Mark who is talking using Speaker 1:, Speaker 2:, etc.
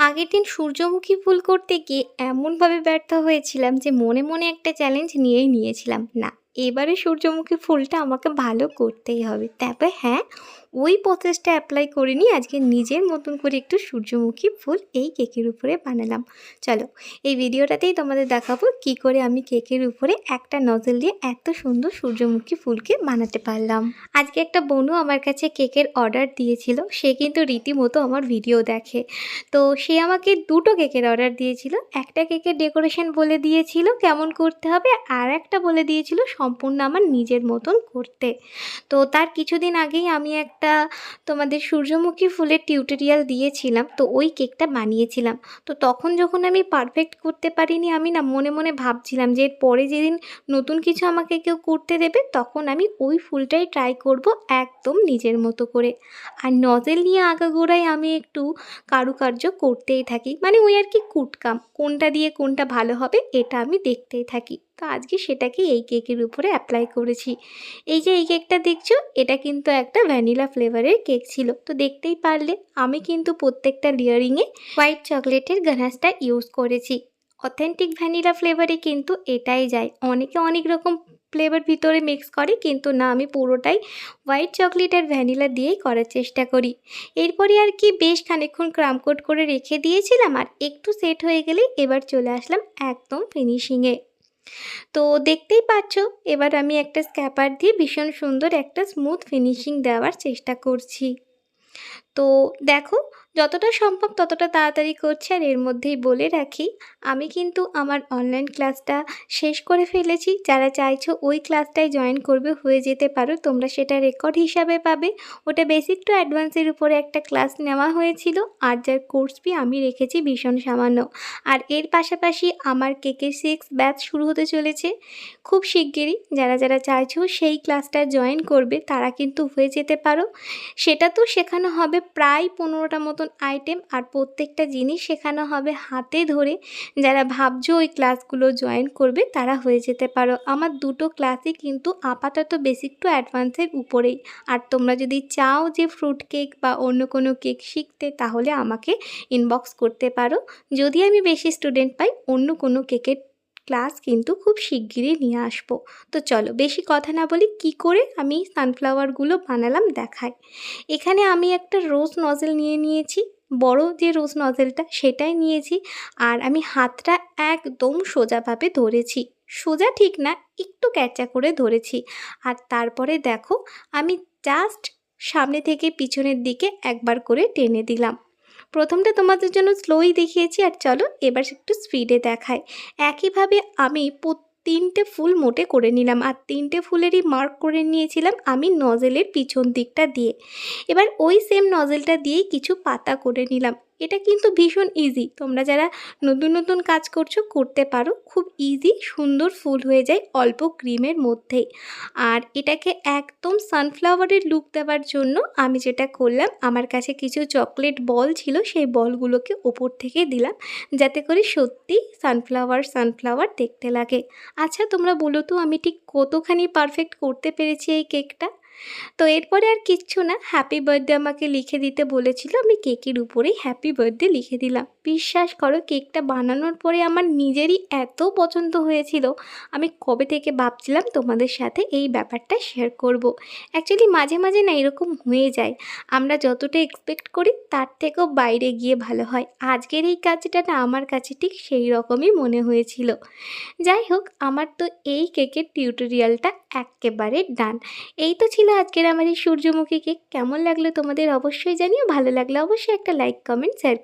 Speaker 1: আগের দিন সূর্যমুখী ফুল করতে গিয়ে এমনভাবে ব্যর্থ হয়েছিলাম যে মনে মনে একটা চ্যালেঞ্জ নিয়েই নিয়েছিলাম, না, এবারে সূর্যমুখী ফুলটা আমাকে ভালো করতেই হবে। তবে হ্যাঁ ওই প্রসেসটা অ্যাপ্লাই করিনি, আজকে নিজের মতন করে একটু সূর্যমুখী ফুল এই কেকের উপরে বানালাম। চলো, এই ভিডিওটাতেই তোমাদের দেখাবো কি করে আমি কেকের উপরে একটা নজল দিয়ে এত সুন্দর সূর্যমুখী ফুলকে বানাতে পারলাম। আজকে একটা বনু আমার কাছে কেকের অর্ডার দিয়েছিল, সে কিন্তু রীতিমতো আমার ভিডিও দেখে। তো সে আমাকে দুটো কেকের অর্ডার দিয়েছিল, একটা কেকের ডেকোরেশন বলে দিয়েছিল কেমন করতে হবে, আর একটা বলে দিয়েছিল সম্পূর্ণ আমার নিজের মতন করতে। তো তার কিছুদিন আগেই আমি একটা তোমাদের সূর্যমুখী ফুলের টিউটোরিয়াল দিয়েছিলাম, তো ওই কেকটা বানিয়েছিলাম। তো তখন যখন আমি পারফেক্ট করতে পারিনি, আমি না মনে মনে ভাবছিলাম যে এর পরে যেদিন নতুন কিছু আমাকে কেউ করতে দেবে, তখন আমি ওই ফুলটাই ট্রাই করব একদম নিজের মতো করে। আর নজেল নিয়ে আগাগোড়ায় আমি একটু কারুকার্য করতেই থাকি। মানে ওই আর কি কুটকাম, কোনটা দিয়ে কোনটা ভালো হবে, এটা আমি দেখতেই থাকি। তো আজকে সেটাকে এই কেকের উপরে অ্যাপ্লাই করেছি। এই যে এই কেকটা দেখছ, এটা কিন্তু একটা ভ্যানিলা ফ্লেভারের কেক ছিল। তো দেখতেই পারলে, আমি কিন্তু প্রত্যেকটা লেয়ারিংয়ে হোয়াইট চকলেটের গানাসটা ইউজ করেছি। অথেন্টিক ভ্যানিলা ফ্লেভারে কিন্তু এটাই যায়। অনেকে অনেক রকম ফ্লেভার ভিতরে মিক্স করে, কিন্তু না, আমি পুরোটাই হোয়াইট চকলেট আর ভ্যানিলা দিয়েই করার চেষ্টা করি। এরপরে আর কি বেশ খানিকক্ষণ ক্রামকোট করে রেখে দিয়েছিলাম, আর একটু সেট হয়ে গেলেই এবার চলে আসলাম একদম ফিনিশিংয়ে তো দেখতেই পাচ্ছ, এবার আমি একটা স্ক্যাপার দিয়ে ভীষণ সুন্দর একটা স্মুথ ফিনিশিং দেওয়ার চেষ্টা করছি। তো দেখো যতটা সম্ভব ততটা তাড়াতাড়ি করছি আর এর মধ্যেই বলে রাখি, আমি কিন্তু আমার অনলাইন ক্লাসটা শেষ করে ফেলেছি। যারা চাইছো ওই ক্লাসটায় জয়েন করবে, হয়ে যেতে পারো। তোমরা সেটা রেকর্ড হিসাবে পাবে। ওটা বেসিক টু অ্যাডভান্সের উপরে একটা ক্লাস নেওয়া হয়েছিল। আর যার কোর্স ফি আমি রেখেছি ভীষণ সামান্য। আর এর পাশাপাশি আমার কেকে সিক্স ব্যাচ শুরু হতে চলেছে। খুব শিগগিরই যারা যারা চাইছো সেই ক্লাসটা জয়েন করবে, তারা কিন্তু হয়ে যেতে পারো। সেটা তো শেখানো হবে প্রায় পনেরোটা মতন আইটেম আর প্রত্যেকটা জিনিস শেখানো হবে হাতে ধরে। যারা ভাবছ ওই ক্লাসগুলো জয়েন করবে, তারা হয়ে যেতে পারো। আমার দুটো ক্লাসই কিন্তু আপাতত বেসিক টু অ্যাডভান্সের উপরেই। আর তোমরা যদি চাও যে ফ্রুট কেক বা অন্য কোনো কেক শিখতে, তাহলে আমাকে ইনবক্স করতে পারো। যদি আমি বেশি স্টুডেন্ট পাই, অন্য কোনো কেকের ক্লাস কিন্তু খুব শিগগিরই নিয়ে আসব। তো চলো, বেশি কথা না বলি কি করে আমি সানফ্লাওয়ারগুলো বানালাম দেখাই। এখানে আমি একটা রোজ নজেল নিয়ে নিয়েছি, বড় যে রোজ নজেলটা সেটাই নিয়েছি আর আমি হাতটা একদম সোজাভাবে ধরেছি। সোজা ঠিক না, একটু ক্যাচা করে ধরেছি। আর তারপরে দেখো, আমি জাস্ট সামনে থেকে পিছনের দিকে একবার করে টেনে দিলাম। প্রথমটা তোমাদের জন্য স্লোই দেখিয়েছি আর চলো এবার একটু স্পিডে দেখায় একইভাবে আমি তিনটে ফুল মোটে করে নিলাম আর তিনটে ফুলেরই মার্ক করে নিয়েছিলাম আমি নজেলের পিছন দিকটা দিয়ে। এবার ওই সেম নজেলটা দিয়েই কিছু পাতা করে নিলাম। এটা কিন্তু ভীষণ ইজি তোমরা যারা নতুন নতুন কাজ করছ, করতে পারো। খুব ইজি সুন্দর ফুল হয়ে যায় অল্প ক্রিমের মধ্যেই। আর এটাকে একদম সানফ্লাওয়ারের লুক দেওয়ার জন্য আমি যেটা করলাম, আমার কাছে কিছু চকলেট বল ছিল, সেই বলগুলোকে ওপর থেকে দিলাম, যাতে করে সত্যি সানফ্লাওয়ার সানফ্লাওয়ার দেখতে লাগে। আচ্ছা তোমরা বলো তো, আমি ঠিক কতখানি পারফেক্ট করতে পেরেছি এই কেকটা তো এরপরে আর কিচ্ছু না হ্যাপি বার্থডে আমাকে লিখে দিতে বলেছিল, আমি কেকের উপরেই হ্যাপি বার্থডে লিখে দিলাম। বিশ্বাস করো, কেকটা বানানোর পরে আমার নিজেরই এত পছন্দ হয়েছিল, আমি কবে থেকে ভাবছিলাম তোমাদের সাথে এই ব্যাপারটা শেয়ার করব। অ্যাকচুয়ালি মাঝে মাঝে না এরকম হয়ে যায়, আমরা যতটা এক্সপেক্ট করি তার থেকেও বাইরে গিয়ে ভালো হয়। আজকের এই কাজটা না আমার কাছে ঠিক সেই রকমই মনে হয়েছিল। যাই হোক, আমার তো এই কেকের টিউটোরিয়ালটা একেবারে ডান এই তো ছিল আজকের আমার এই সূর্যমুখী কেক কেমন লাগল তোমাদের অবশ্যই জানিও। ভালো লাগলে অবশ্যই একটা লাইক কমেন্ট শেয়ার